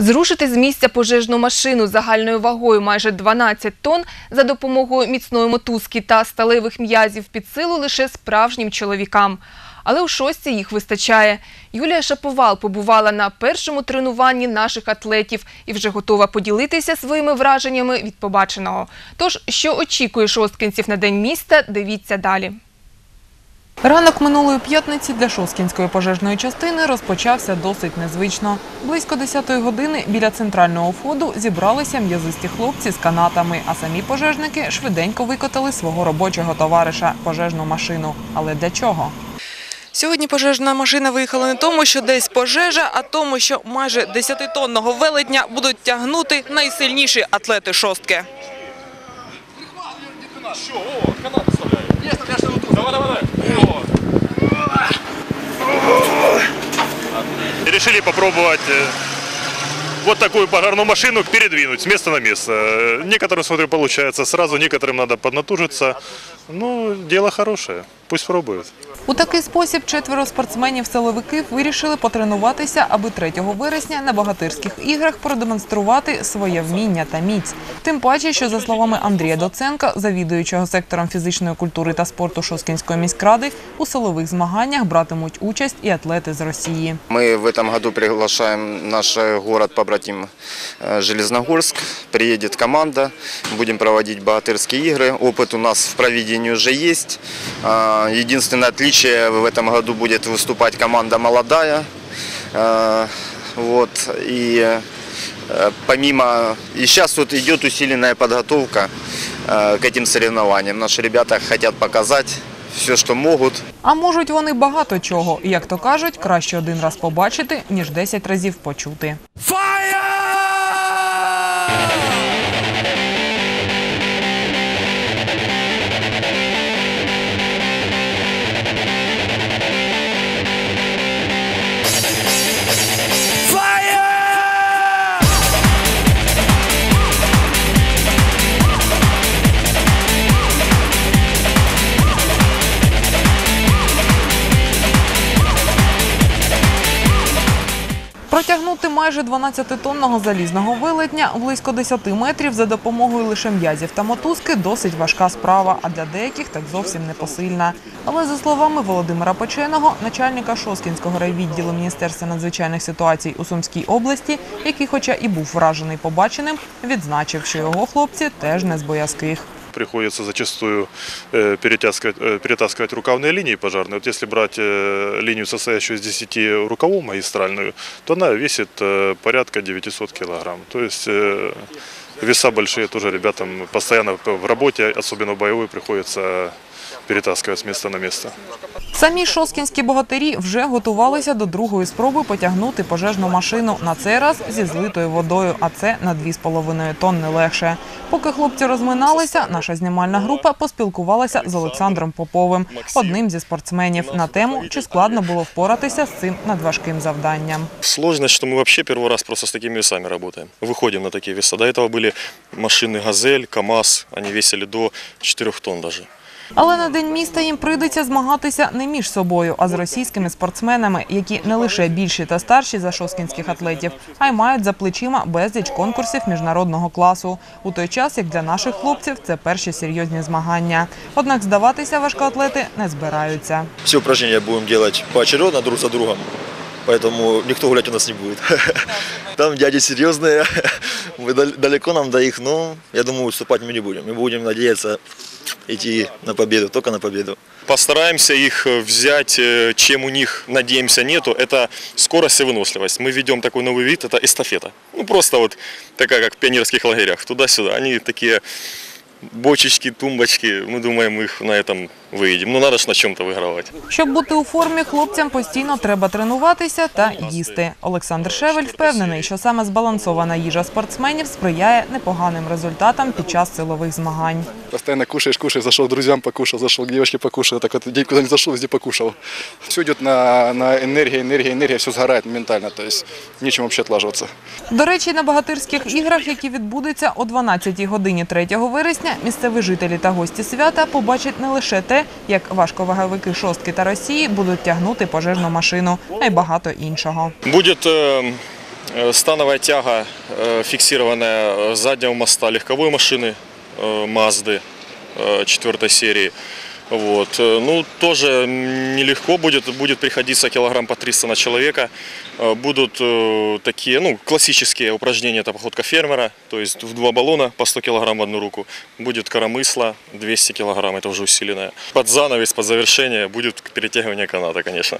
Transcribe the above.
Зрушити з місця пожежну машину загальною вагою майже 12 тонн за допомогою міцної мотузки та сталевих м'язів під силу лише справжнім чоловікам. Але у шостці їх вистачає. Юлія Шаповал побувала на першому тренуванні наших атлетів і вже готова поділитися своїми враженнями від побаченого. Тож, що очікує шосткинців на День міста, дивіться далі. Ранок минулої п'ятниці для Шосткінської пожежної частини розпочався досить незвично. Близько 10-ї години біля центрального входу зібралися м'язисті хлопці з канатами, а самі пожежники швиденько викотали свого робочого товариша – пожежну машину. Але для чого? Сьогодні пожежна машина виїхала не тому, що десь пожежа, а тому, що майже 10-тонного велетня будуть тягнути найсильніші атлети шостки. И решили попробовать э, вот такую пожарную машину передвинуть с места на место. Э, Некоторым, смотрю, получается сразу, некоторым надо поднатужиться. Ну, дело хорошее, пусть пробуют. У такий спосіб четверо спортсменів-силовиків вирішили потренуватися, аби 3 вересня на богатирських іграх продемонструвати своє вміння та міць. Тим паче, що за словами Андрія Доценка, завідуючого сектором фізичної культури та спорту Шосткінської міськради, у силових змаганнях братимуть участь і атлети з Росії. Мы в этом году приглашаем наш э, город-побратим э, Железногорск. Приедет команда, будем проводить богатырские игры. Опыт у нас в проведении уже есть. А, Единственное отличие в этом году будет выступать команда молодая. А, Вот. И э, помимо... И сейчас вот идет усиленная подготовка э, к этим соревнованиям. Наши ребята хотят показать все, что могут. А можуть вони багато чого. І, Як то кажуть, краще один раз побачити, ніж 10 разів почути. Протягнути майже 12-тонного залізного велетня близько 10 метрів за допомогою лише м'язів та мотузки досить важка справа, а для деяких так зовсім непосильна. Але за словами Володимира Печеного, начальника Шоскінського райвідділу Міністерства надзвичайних ситуацій у Сумській області, який, хоча і був вражений побаченим, відзначив, що його хлопці теж не з боязких Приходится зачастую э, перетаскивать, э, перетаскивать рукавные линии пожарные. Вот если брать э, линию, состоящую из 10 рукавов магистральную, то она весит э, порядка 900 килограмм. То есть э, веса большие тоже ребятам постоянно в работе, особенно в боевой, приходится перетаскивать с места на место. Самі шоскінські богатирі вже готувалися до другої спроби потягнути пожежну машину на цей раз зі злитою водою, а це на 2,5 тонни легше. Поки хлопці розминалися, наша знімальна група поспілкувалася з Олександром Поповим, одним зі спортсменів, на тему, чи складно було впоратися з цим надважким завданням. Сложность, что мы вообще первый раз просто с такими весами работаем. Выходим на такие веса. До этого были машины «Газель», «КамАЗ». Они весили до 4 тонн даже. Але на день міста їм прийдеться змагатися не між собою, а з російськими спортсменами, які не лише більші та старші за шоскінських атлетів, а й мають за плечима безліч конкурсів міжнародного класу. У той час, як для наших хлопців, це перші серйозні змагання. Однак здаватися важкоатлети не збираються. все упражнения будем делать поочередно друг за другом. Поэтому никто гулять у нас не будет. Там дяди серьезные, мы дал- далеко нам до их, но я думаю, уступать мы не будем. Мы будем надеяться идти на победу, только на победу. Постараемся их э, взять, э, чем у них, надеемся, нету. Это скорость и выносливость. Мы ведем такой новый вид, это эстафета. Ну, просто вот такая, как в пионерских лагерях, туда-сюда. Они такие бочечки, тумбочки. Мы думаем, их на этом выедем. Ну, надо ж на чем-то выигрывать. Щоб бути у формі, хлопцям постійно треба тренуватися та їсти. Олександр Шевель впевнений, що саме збалансована їжа спортсменів сприяє непоганим результатам під час силових змагань. Постоянно кушаешь, кушаешь, зашел к друзьям покушал, зашел к девочке покушал, так вот день куда не зашел, везде покушал. Все идет на, на энергия, энергия, энергия, все сгорает моментально, то есть нечем вообще отлаживаться. До речі, на багатирських іграх, які відбудуться о 12 годині 3 вересня, місцеві жителі та гості свята побачать не лише те, як важковаговики шостки та Росії будуть тягнути пожежну машину, а й багато іншого. Будет э, Э, Становая тяга, э, фиксированная э, с заднего моста легковой машины э, Мазды э, четвертой серии. Вот. э, Ну, тоже м, нелегко будет, будет приходиться килограмм по 300 на человека. Э, Будут э, такие, ну, классические упражнения, это походка фермера, то есть в два баллона по 100 килограмм в одну руку. Будет коромысла 200 килограмм, это уже усиленная. Под занавес, под завершение будет перетягивание каната, конечно.